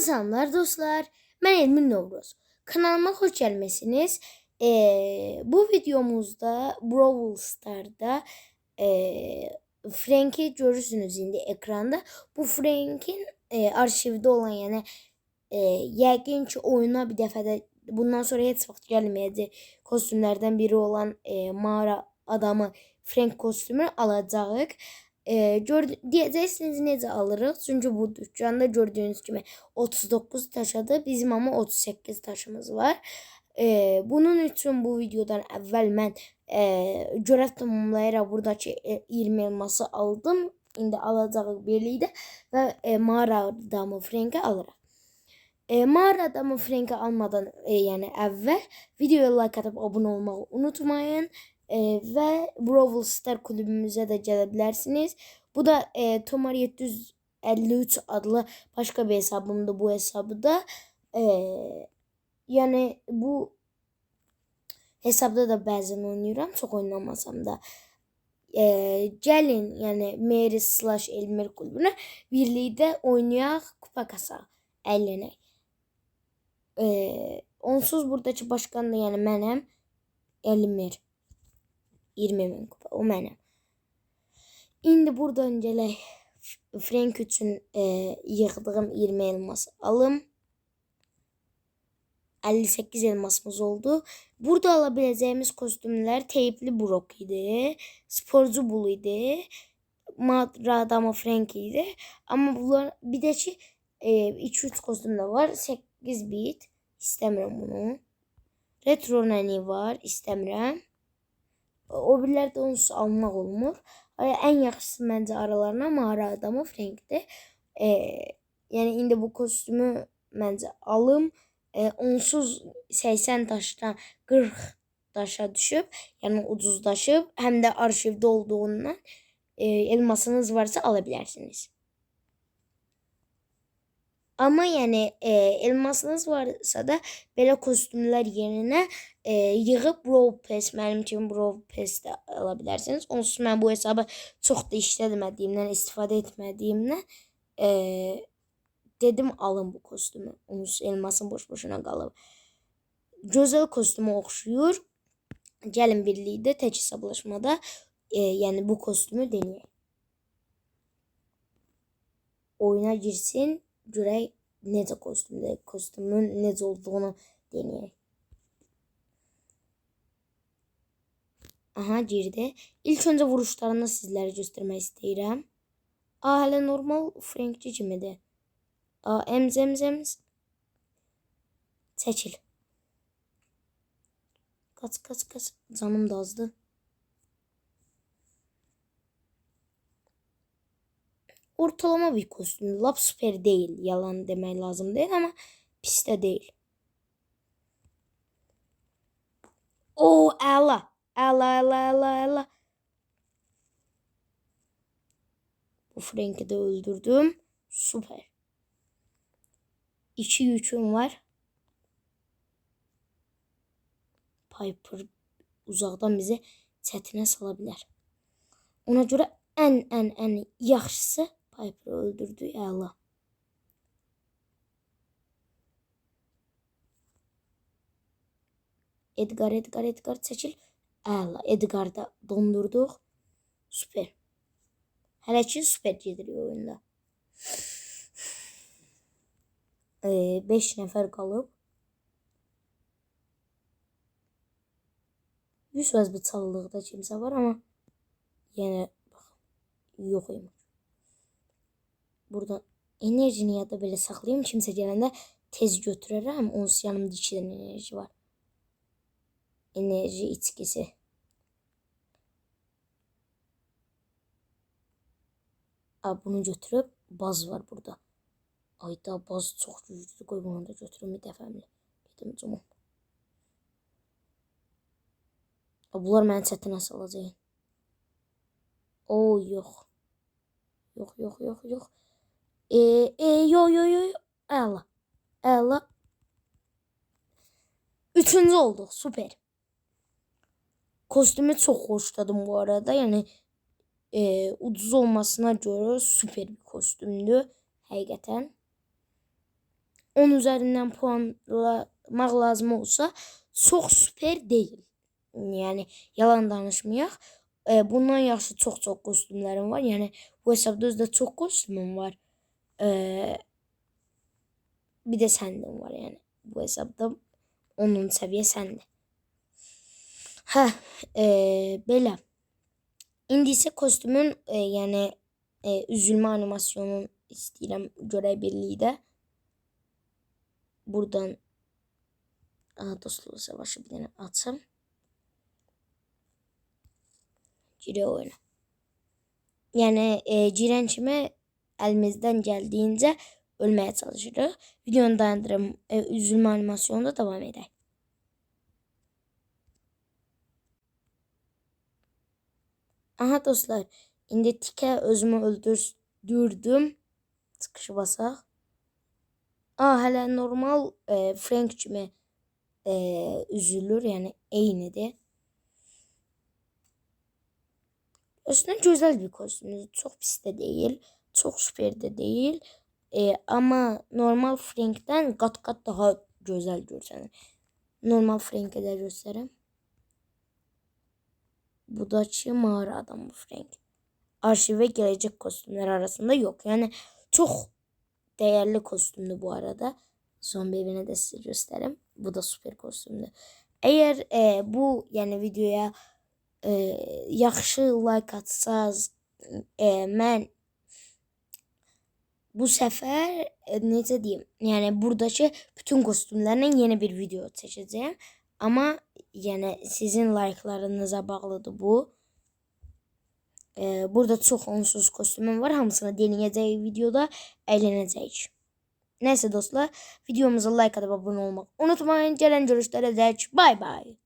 selamlar dostlar. Ben Elmin Novruz. Kanalıma hoş gelmesiniz. Ee, bu videomuzda Brawl Star'da ee, Frank'i görürsünüz şimdi ekranda. Bu Frank'in ee, arşivde olan yani ee, yəqin ki oyuna bir dəfədə bundan sonra heç vaxt gəlməyəcək kostümlərdən biri olan ee, mağara adamı Frank kostümü alacağıq. Ee, gör, diyeceksiniz necə alırıq? Çünki bu dükkanda gördüğünüz kimi 39 taşadı. Bizim ama 38 taşımız var. Ee, bunun üçün bu videodan əvvəl mən e, görəv tamamlayaraq buradakı e, 20 elması aldım. İndi alacağıq birlikdə və e, mağara adamı Frank'i alırıq. E, mağara adamı Frank'i almadan e, yəni əvvəl videoya like atıb abunə olmağı unutmayın. E, və Brawl Star kulübümüzə də gələ bilərsiniz. Bu da e, Tomar 753 adlı başka bir hesabımdı bu hesabı da. E, yani bu hesabda da bəzən oynayıram, çox oynamasam da. E, gəlin, yəni Mary slash Elmer kulübünə birlikdə oynayaq, kupa kasaq, əylənək. E, onsuz buradakı başkan da yəni mənəm, Elmer. 20 min kupa, o mənim. İndi buradan gələk Frank üçün e, yığdığım 20 elmas alım. 58 elmasımız oldu. Burada alabileceğimiz kostümler teypli Brock idi. Sporcu Bull idi. Mağara adamı Frank idi. Ama bunlar bir de ki 2-3 kostüm de var. 8 bit. İstemiyorum bunu. Retro Nani var. İstemiyorum. O biriləri də onsuz almaq olmur. Ən yaxşısı məncə aralarına mağara adamı Frankdir. E, yəni indi bu kostümü məncə alım. E, onsuz 80 daşdan 40 daşa düşüb, yəni ucuzlaşıb, həm də arşivdə olduğundan e, elmasınız varsa ala bilərsiniz. Ama yani e, elmasınız varsa da belə kostümlər yerinə e, yığıb Brawl Pass, mənim kimi Brawl Pass də ala. Onsuz mən bu hesabı çox da işlətmədiyimdən, istifadə etmədiyimdən e, dedim alın bu kostümü. Onsuz elmasın boş-boşuna qalıb. Gözəl kostümə oxşuyur. Gəlin birlikdə tək hesablaşmada e, yəni bu kostümü denəyək. Oyuna girsin görək necə kostümdə, kostümün necə olduğunu denəyək. Aha girdi. İlk önce vuruşlarını sizlere göstermek istəyirəm. A hələ normal Frankçi kimidir. A emz emz emz. Çəkil. Kaç kaç kaç. Canım da azdı. Ortalama bir kostüm. Lap süper değil. Yalan demək lazım değil ama pis de değil. O əla. Əla, əla, əla, əla. Bu Frank'i de öldürdüm. Süper. İki yüküm var. Piper uzaqdan bizi çətinə sala bilər. Ona görə ən ən ən yaxşısı Piper'ı öldürdü. Əla. Edgar, Edgar, Edgar seçil. Əla. Edgar'ı da dondurduq. Süper. Hələ ki süper gediriyor oyunda. 5 ee, nəfər qalıb. 100 vəzbi çalılıqda kimsə var amma yenə bax imiş. Burada enerjini ya da belə saxlayım. Kimsə gələndə tez götürərəm. Onsuz yanımda 2 dənə enerji var. Enerji içkisi. Abi bunu götürüb baz var burada. Ayda baz çox güclüdür. Qoy bunu da götürüm bir dəfəmlə. Gedim cumum. Bunlar məni çətinə salacaq. O, yox. Yox, yox, yox, yox. E, e, yo, yo, yo. Əla. Əla. Üçüncü olduq. Süper. Kostümü çox xoşladım bu arada. Yəni e, ucuz olmasına görə süper bir kostümdür. Həqiqətən. 10 üzerinden puanlamak lazım olsa çok süper değil. Yani yalan danışmayak. E, bundan yaxşı çok çok kostümlerim var. Yani bu hesabda özdə çok kostümüm var. E, bir de səndən var yani. Bu hesabda onun səviyyə səndə. Hə, e. İndi isə kostümün e, yəni e, üzülmə animasyonunu istəyirəm görə birlikdə. Buradan Aha, dostluğu savaşı bir dənə açım. Girə oyuna. Yəni e, girənçimə əlimizdən gəldiyincə ölməyə çalışırıq. Videonu dayandırım, e, üzülmə animasyonunda davam edək. Aha dostlar, indi tikə özümü öldürdüm. Çıxışı basaq. Aa, hələ normal e, Frank kimi e, üzülür, yəni eynidir. Aslında güzel bir kostüm. Çok pis de değil. Çok süper de değil. E, ama normal Frank'ten kat kat daha güzel görsen. Normal Frank'e de göstereyim. Budaçı mağara adam bu Frank. Arşive gelecek kostümler arasında yok. Yani çok değerli kostümdü bu arada. Son evine de size göstereyim. Bu da süper kostümdü. Eğer e, bu yani videoya e, yaxşı like atsaz e, mən bu səfər e, necə deyim, yəni buradakı bütün kostümlərlə yeni bir video çəkəcəyəm. Amma yəni sizin like'larınıza bağlıdır bu. E, burada çox onsuz kostümüm var. Hamısını deneyəcəyik videoda, əylənəcəyik. Neyse dostlar, videomuza like atıp abone olmak unutmayın. Gelen görüşlere dek bay bay.